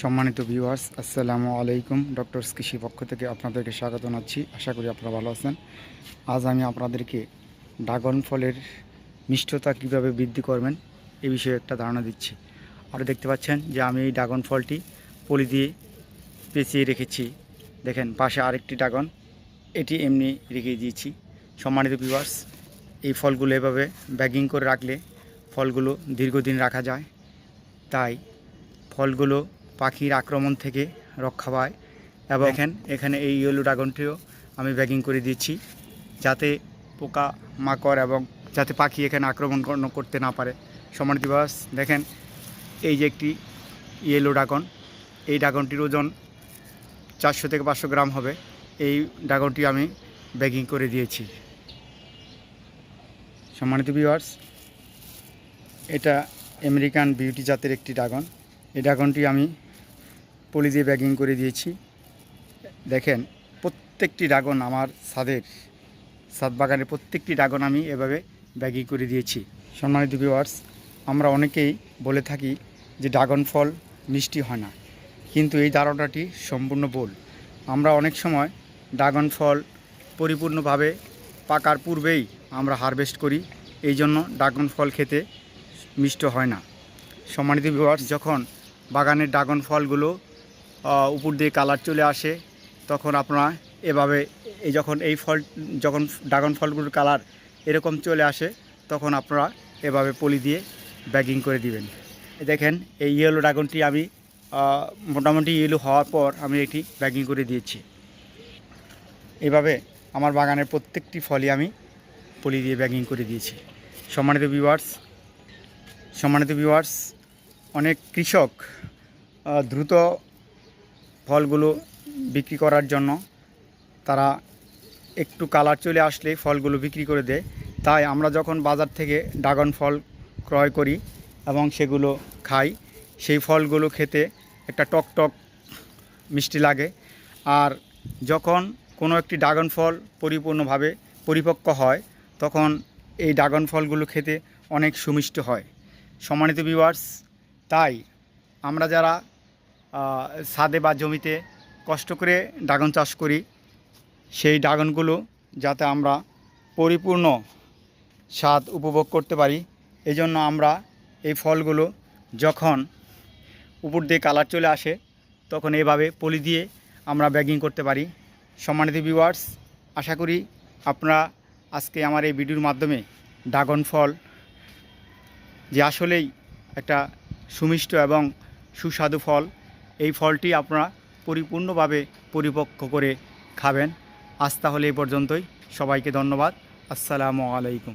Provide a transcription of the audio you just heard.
সম্মানিত ভিউয়ার্স আসসালামু আলাইকুম। ডক্টর কৃষি পক্ষ থেকে আপনাদেরকে স্বাগত জানাচ্ছি। আশা করি আপনারা ভালো আছেন। আজ আমি আপনাদেরকে ড্রাগন ফলের মিষ্টতা কীভাবে বৃদ্ধি করবেন, এ বিষয়ে একটা ধারণা দিচ্ছি। আর দেখতে পাচ্ছেন যে আমি এই ড্রাগন ফলটি পলি দিয়ে পেঁচিয়ে রেখেছি। দেখেন, পাশে আরেকটি ড্রাগন, এটি এমনি রেখে দিয়েছি। সম্মানিত ভিউয়ার্স এই ফলগুলো এভাবে ব্যাগিং করে রাখলে ফলগুলো দীর্ঘদিন রাখা যায়। তাই ফলগুলো পাখির আক্রমণ থেকে রক্ষা পায়। এবং এখানে এখানে এই ইয়েলো ড্রাগনটিও আমি ব্যাগিং করে দিচ্ছি, যাতে পোকা, মাকড় এবং যাতে পাখি এখানে আক্রমণ করতে না পারে। সমানিত দিবস দেখেন, এই যে একটি ইয়েলো ড্রাগন, এই ড্রাগনটির ওজন চারশো থেকে পাঁচশো গ্রাম হবে। এই ড্রাগনটি আমি ব্যাগিং করে দিয়েছি। সম্মানিত ভিউয়ার্স এটা আমেরিকান বিউটি জাতের একটি ড্রাগন। এই ড্রাগনটি আমি পলি দিয়ে ব্যাগিং করে দিয়েছি। দেখেন, প্রত্যেকটি ড্রাগন আমার ছাদের, ছাদ বাগানের প্রত্যেকটি ড্রাগন আমি এভাবে ব্যাগিং করে দিয়েছি। সম্মানিত ভিউয়ার্স আমরা অনেকেই বলে থাকি যে ড্রাগন ফল মিষ্টি হয় না। কিন্তু এই ধারণাটি সম্পূর্ণ ভুল। আমরা অনেক সময় ড্রাগন ফল পরিপূর্ণভাবে পাকার পূর্বেই আমরা হারভেস্ট করি, এই জন্য ড্রাগন ফল খেতে মিষ্ট হয় না। সম্মানিত ভিউয়ার্স যখন বাগানের ড্রাগন ফলগুলো উপর দিয়ে কালার চলে আসে, তখন আপনারা এভাবে এই যখন এই ফল যখন ড্রাগন ফলগুলোর কালার এরকম চলে আসে, তখন আপনারা এভাবে পলি দিয়ে ব্যাগিং করে দিবেন। দেখেন, এই ইয়েলো ড্রাগনটি আমি মোটামুটি ইয়েলো হওয়ার পর আমি এটি ব্যাগিং করে দিয়েছি। এভাবে আমার বাগানের প্রত্যেকটি ফলই আমি পলি দিয়ে ব্যাগিং করে দিয়েছি। সম্মানিত ভিউয়ার্স সম্মানিত ভিউয়ার্স অনেক কৃষক দ্রুত ফলগুলো বিক্রি করার জন্য তারা একটু কালার চলে আসলে ফলগুলো বিক্রি করে দেয়। তাই আমরা যখন বাজার থেকে ড্রাগন ফল ক্রয় করি এবং সেগুলো খাই, সেই ফলগুলো খেতে একটা টক টক মিষ্টি লাগে। আর যখন কোনো একটি ড্রাগন ফল পরিপূর্ণভাবে পরিপক্ক হয়, তখন এই ড্রাগন ফলগুলো খেতে অনেক সুমিষ্ট হয়। সম্মানিত ভিউয়ার্স তাই আমরা যারা ছাদে বা জমিতে কষ্ট করে ড্রাগন চাষ করি। সেই ড্রাগনগুলো যাতে আমরা পরিপূর্ণ স্বাদ উপভোগ করতে পারি। এজন্য আমরা এই ফলগুলো যখন উপর দিয়ে কালার চলে আসে, তখন এভাবে পলি দিয়ে আমরা ব্যাগিং করতে পারি। সম্মানিত ভিউয়ার্স আশা করি আপনারা আজকে আমার এই ভিডিওর মাধ্যমে ড্রাগন ফল যে আসলেই একটা সুমিষ্ট এবং সুস্বাদু ফল এই ফলটি আপনারা পরিপূর্ণভাবে পরিপক্ক করে খাবেন। আজ তাহলে এই পর্যন্তই। সবাইকে ধন্যবাদ। আসসালামু আলাইকুম।